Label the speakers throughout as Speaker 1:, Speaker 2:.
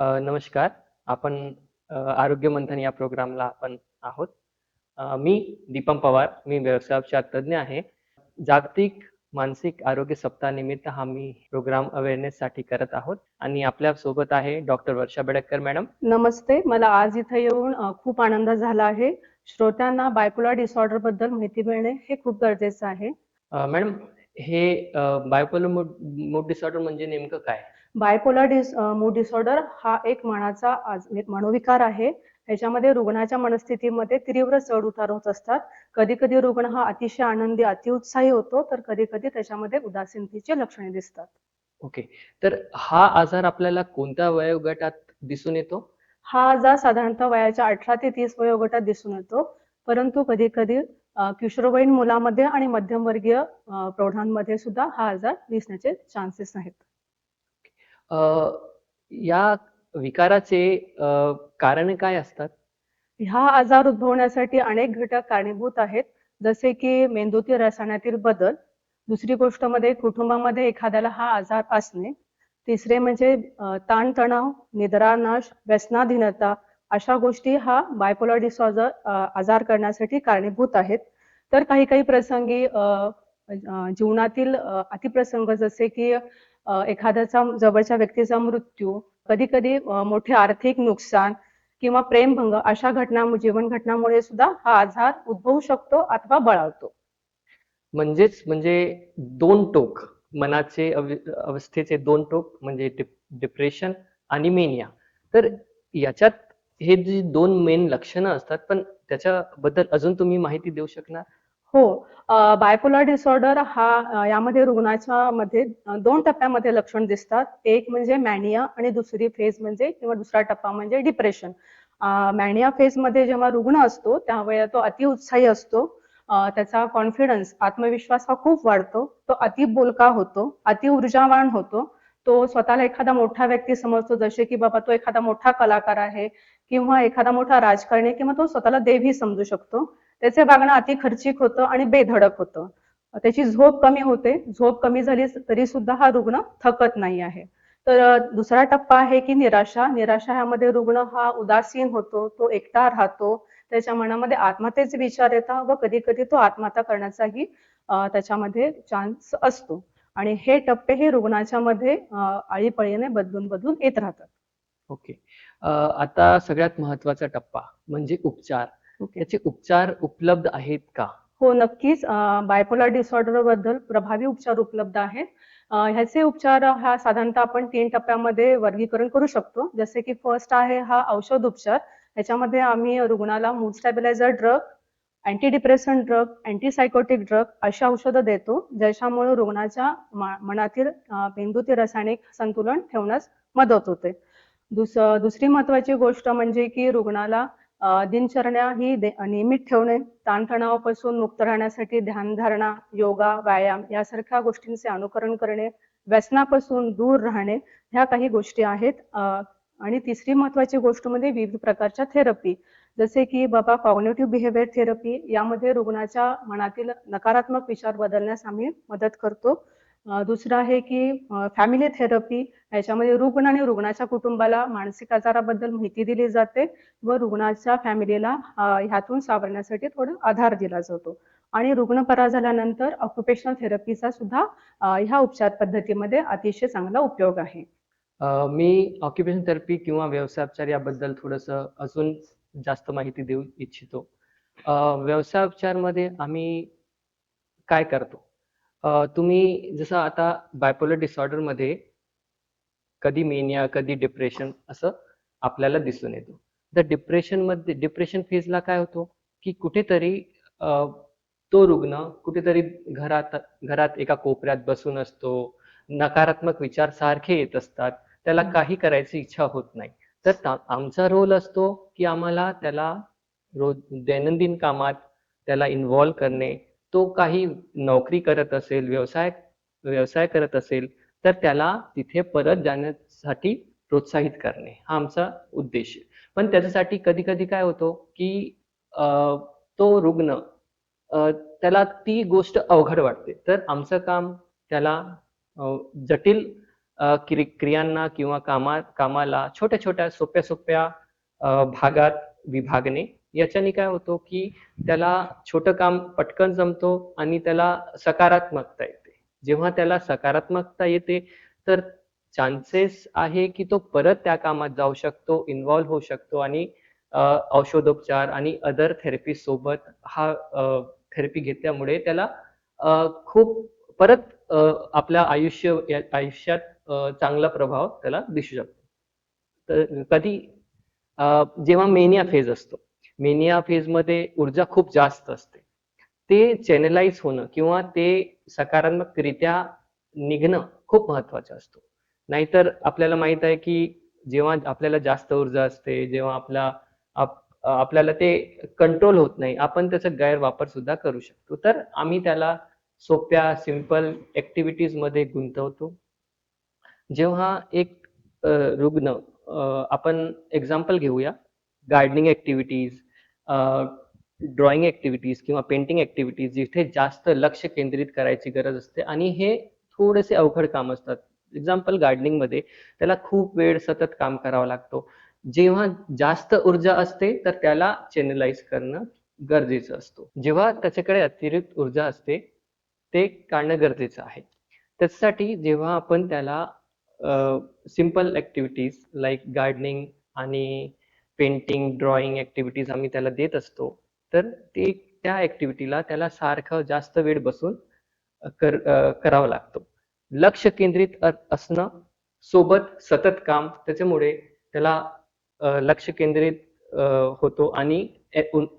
Speaker 1: अ, नमस्कार. आपण अ, आरोग्य मंथन या प्रोग्रामला आपण आहोत. अ, मी दीपम पवार मी व्यवसायोपचार तज्ज्ञ आहे. जागतिक मानसिक आरोग्य सप्ताहानिमित्त हा मी प्रोग्राम अवेअरनेस साठी करत आहोत. आणि आपल्यासोबत आहे डॉक्टर वर्षा बेडकर मॅडम.
Speaker 2: नमस्ते. मला आज इथं येऊन अ, खूप आनंद झाला आहे. श्रोत्यांना बायपोलर डिसऑर्डरबद्दल माहिती मिळणे हे खूप गरजेचं आहे.
Speaker 1: अ, मॅडम हे बायपोलर मूड मूड डिसऑर्डर म्हणजे नेमकं काय?
Speaker 2: बायपोलर डिस मूड डिसऑर्डर हा एक मनाचा आज- एक मनोविकार आहे. ह्याच्यामध्ये रुग्णाच्या मनस्थितीमध्ये तीव्र चढ उतार होत असतात. कधी कधी रुग्ण हा अतिशय आनंदी अतिउत्साही होतो तर कधी कधी त्याच्यामध्ये उदासीनतेची लक्षणे दिसतात.
Speaker 1: ओके तर हा आजार आपल्याला कोणत्या वयोगटात दिसून येतो?
Speaker 2: हा आजार साधारणतः वयाच्या अठरा ते तीस वयोगटात दिसून येतो. परंतु कधी कधी किशोरवयीन मुलामध्ये आणि मध्यमवर्गीय प्रौढांमध्ये सुद्धा हा आजार दिसण्याचे चान्सेस आहेत.
Speaker 1: या विकाराचे कारण काय असतात?
Speaker 2: ह्या आजार उद्भवण्यासाठी अनेक घटक कारणीभूत आहेत. जसे की मेंदूतील रसायनातील बदल. दुसरी गोष्टमध्ये कुटुंबामध्ये एखाद्याला हा आजार असणे. तिसरे म्हणजे ताणतणाव निद्रानाश व्यसनाधीनता अशा गोष्टी हा बायपोलर डिसऑर्डर आजार करण्यासाठी कारणीभूत आहेत. तर काही काही प्रसंगी जीवनातील अतिप्रसंग जसे की एखाद्याचा जवळच्या व्यक्तीचा मृत्यू कधी कधी मोठे आर्थिक नुकसान किंवा प्रेमभंग अशा घटना जीवन घटनामुळे सुद्धा हा आजार उद्भवू शकतो अथवा बळावतो.
Speaker 1: म्हणजेच म्हणजे दोन टोक मनाचे अवस्थेचे दोन टोक म्हणजे डिप्रेशन आणि मेनिया. तर याच्यात हे जी दोन मेन लक्षणं असतात पण त्याच्याबद्दल अजून तुम्ही माहिती देऊ शकणार?
Speaker 2: हो. बायपोलर डिसऑर्डर हा यामध्ये रुग्णाच्या मध्ये दोन टप्प्यामध्ये लक्षण दिसतात. एक म्हणजे मॅनिया आणि दुसरी फेज म्हणजे किंवा दुसरा टप्पा म्हणजे डिप्रेशन मॅनिया फेजमध्ये जेव्हा रुग्ण असतो त्यावेळेला तो अतिउत्साही असतो. त्याचा कॉन्फिडन्स आत्मविश्वास हा खूप वाढतो. तो अति बोलका होतो अति ऊर्जावान होतो. तो स्वतःला एखादा मोठा व्यक्ती समजतो जसे की बाबा तो एखादा मोठा कलाकार आहे किंवा एखादा मोठा राजकारणी किंवा तो स्वतःला देवही समजू शकतो. त्याचे वागणं अति खर्चिक होतं आणि बेधडक होतं. त्याची झोप कमी होते. झोप कमी झाली तरी सुद्धा हा रुग्ण थकत नाही आहे. तर दुसरा टप्पा आहे की निराशा. निराशा ह्यामध्ये रुग्ण हा उदासीन होतो तो एकटा राहतो. त्याच्या मनामध्ये आत्महत्येचे विचार येतात व कधी कधी तो आत्महत्या करण्याचाही त्याच्यामध्ये चान्स असतो. आणि हे टप्पे हे रुग्णाच्या मध्ये आळीपळीने बदलून बदलून येत राहतात.
Speaker 1: ओके. आता सगळ्यात महत्त्वाचा टप्पा म्हणजे उपचार. याचे उपचार उपलब्ध आहेत का?
Speaker 2: हो नक्कीच. बायपोलर डिसऑर्डरबद्दल प्रभावी उपचार उपलब्ध आहेत. ह्याचे उपचार हा साधारणतः आपण तीन टप्प्यामध्ये वर्गीकरण करू शकतो. जसे की फर्स्ट आहे हा औषध उपचार. याच्यामध्ये आम्ही रुग्णाला mood stabiliser drug anti depression drug antipsychotic drug अशी औषधं देतो. ज्याच्यामुळे रुग्णाच्या मनातील अ, मेंदूतील रासायनिक संतुलन ठेवण्यास मदत होते. दुस दुसरी महत्वाची गोष्ट म्हणजे की रुग्णाला दिनचर्या ही नियमित ठेवणे ताणतणावापासून मुक्त राहण्यासाठी ध्यानधारणा योगा व्यायाम यासारख्या गोष्टींचे अनुकरण करणे व्यसनापासून दूर राहणे ह्या काही गोष्टी आहेत. आणि तिसरी महत्वाची गोष्ट म्हणजे विविध प्रकारच्या थेरपी. जसे की बाबा कॉग्नेटिव्ह बिहेवियर थेरपी यामध्ये रुग्णाच्या मनातील नकारात्मक विचार बदलण्यास आम्ही मदत करतो. दुसरं आहे की फॅमिली थेरपी याच्यामध्ये रुग्ण आणि रुग्णाच्या कुटुंबाला मानसिक आजाराबद्दल माहिती दिली जाते व रुग्णाच्या फॅमिलीला ह्यातून सावरण्यासाठी थोडा आधार दिला जातो. आणि रुग्ण बरा झाल्यानंतर ऑक्युपेशनल थेरपीचा सुद्धा ह्या उपचार पद्धतीमध्ये अतिशय चांगला उपयोग आहे.
Speaker 1: मी ऑक्युपेशन थेरपी किंवा व्यवसायोपचार याबद्दल थोडंसं अजून जास्त माहिती देऊ इच्छितो. व्यवसायोपचारमध्ये आम्ही काय करतो? तुम्ही जसं आता बायपोलर डिसऑर्डरमध्ये कधी मेनिया कधी डिप्रेशन असं आपल्याला दिसून येतो. तर डिप्रेशनमध्ये डिप्रेशन फेजला काय होतो? की कुठेतरी तो रुग्ण कुठेतरी घरात घरात एका कोपऱ्यात बसून असतो नकारात्मक विचार सारखे येत असतात त्याला काही करायची इच्छा होत नाही. तर आमचा रोल असतो की आम्हाला त्याला रोज दैनंदिन कामात त्याला इन्व्हॉल्व करणे तो काही नोकरी करत असेल व्यवसाय व्यवसाय करत असेल तर त्याला तिथे परत जाण्यासाठी प्रोत्साहित करणे हा आमचा उद्देश पण त्याच्यासाठी कधी कधी काय होतो की अं, तो रुग्ण त्याला ती गोष्ट अवघड वाटते. तर आमचं काम त्याला जटिल क्रियांना किंवा कामा कामाला छोट्या छोट्या सोप्या सोप्या भागात विभागणे याच्याने काय होतो की त्याला छोटं काम पटकन जमतो आणि त्याला सकारात्मकता येते. जेव्हा त्याला सकारात्मकता येते तर चान्सेस आहे की तो परत त्या कामात जाऊ शकतो इन्व्हॉल्व होऊ शकतो आणि औषधोपचार आणि अदर थेरपी सोबत हा थेरपी घेतल्यामुळे त्याला अं, खूप परत आपल्या आयुष्य आयुष्यात चांगला प्रभाव त्याला दिसू शकतो. तर कधी जेव्हा मेनिया फेज असतो मेनिया फेजमध्ये ऊर्जा खूप जास्त असते. ते चॅनलाइज होणं किंवा ते सकारात्मकरित्या निघणं खूप महत्वाचं असतो. नाहीतर आपल्याला माहीत आहे की जेव्हा आपल्याला जास्त ऊर्जा असते जेव्हा आपला आप- आपल्याला ते कंट्रोल होत नाही आपण त्याचा गैरवापर सुद्धा करू शकतो. तर आम्ही त्याला सोप्या सिंपल ऍक्टिव्हिटीजमध्ये गुंतवतो. जेव्हा एक रुग्ण आपण एक्झाम्पल घेऊया. गार्डनिंग ऍक्टिव्हिटीज ड्रॉइंग ऍक्टिव्हिटीज किंवा पेंटिंग ऍक्टिव्हिटीज जिथे जास्त लक्ष केंद्रित करायची गरज असते आणि हे थोडेसे अवघड काम असतात. एक्झाम्पल गार्डनिंगमध्ये त्याला खूप वेळ सतत काम करावा लागतो. जेव्हा जास्त ऊर्जा असते तर त्याला चॅनलाइज करणं गरजेचं असतो. जेव्हा त्याच्याकडे अतिरिक्त ऊर्जा असते ते काढणं गरजेचं आहे. त्याच्यासाठी जेव्हा आपण त्याला सिंपल ऍक्टिव्हिटीज लाईक गार्डनिंग आणि पेंटिंग ड्रॉइंग ऍक्टिव्हिटीज आम्ही त्याला देत असतो. तर ते त्या ऍक्टिव्हिटीला त्याला सारखं जास्त वेळ बसून कर करावा लागतो. लक्ष केंद्रित असणं सोबत सतत काम त्याच्यामुळे त्याला लक्ष केंद्रित होतो आणि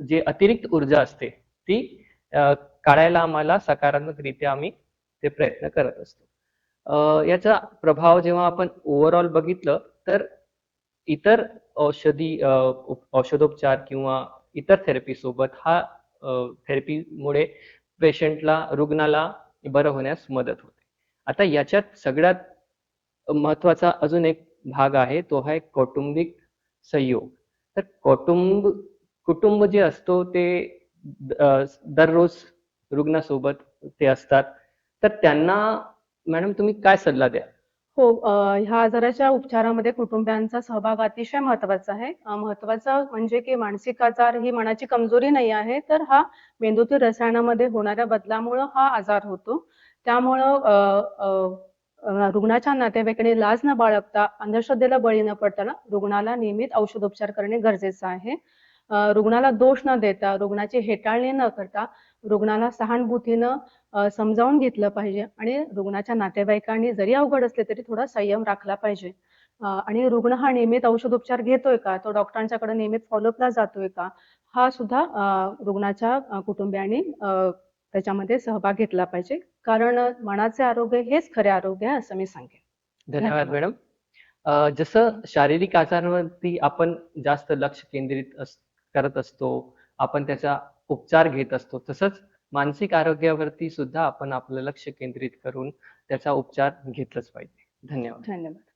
Speaker 1: जे अतिरिक्त ऊर्जा असते ती काढायला आम्हाला सकारात्मकरित्या आम्ही ते प्रयत्न करत असतो. याचा प्रभाव जेव्हा आपण ओव्हरऑल बघितलं तर इतर औषधी औषधोपचार किंवा इतर थेरपी सोबत हा थेरपीमुळे पेशंटला रुग्णाला बरं होण्यास मदत होते. आता याच्यात सगळ्यात महत्त्वाचा अजून एक भाग आहे तो आहे कौटुंबिक सहयोग तर कौटुंब कुटुंब जे असतो ते दररोज रुग्णासोबत ते असतात. तर त्यांना मॅडम तुम्ही काय सल्ला द्या
Speaker 2: हो ह्या आजाराच्या उपचारामध्ये कुटुंबियांचा सहभाग अतिशय महत्त्वाचा आहे. महत्त्वाचा म्हणजे की मानसिक आजार ही मनाची कमजोरी नाही आहे तर हा मेंदूतील रसायनामध्ये होणाऱ्या बदलामुळं हा आजार होतो. त्यामुळं रुग्णाच्या नातेवाईकांनी लाज न बाळगता अंधश्रद्धेला बळी न पडताना रुग्णाला नियमित औषधोपचार करणे गरजेचं आहे. रुग्णाला दोष न देता रुग्णाची हेटाळणी न करता रुग्णाला सहानुभूतीनं समजावून घेतलं पाहिजे आणि रुग्णाच्या नातेवाईकांनी जरी अवघड असले तरी थोडा संयम राखला पाहिजे. आणि रुग्ण हा नियमित औषधोपचार घेतोय का? तो डॉक्टरांच्याकडे नियमित फॉलोअपला जातोय का? हा सुद्धा रुग्णाच्या कुटुंबियांनी त्याच्यामध्ये सहभाग घेतला पाहिजे. कारण मनाचे आरोग्य हेच खरे आरोग्य आहे असं मी सांगेन.
Speaker 1: धन्यवाद. मॅडम. जसं शारीरिक आजारांवरती आपण जास्त लक्ष केंद्रित करत असतो आपण त्याचा उपचार घेत असतो तसंच मानसिक आरोग्यावरती सुद्धा आपण आपलं लक्ष केंद्रित करून त्याचा उपचार घेतलाच पाहिजे. धन्यवाद.
Speaker 2: धन्यवाद.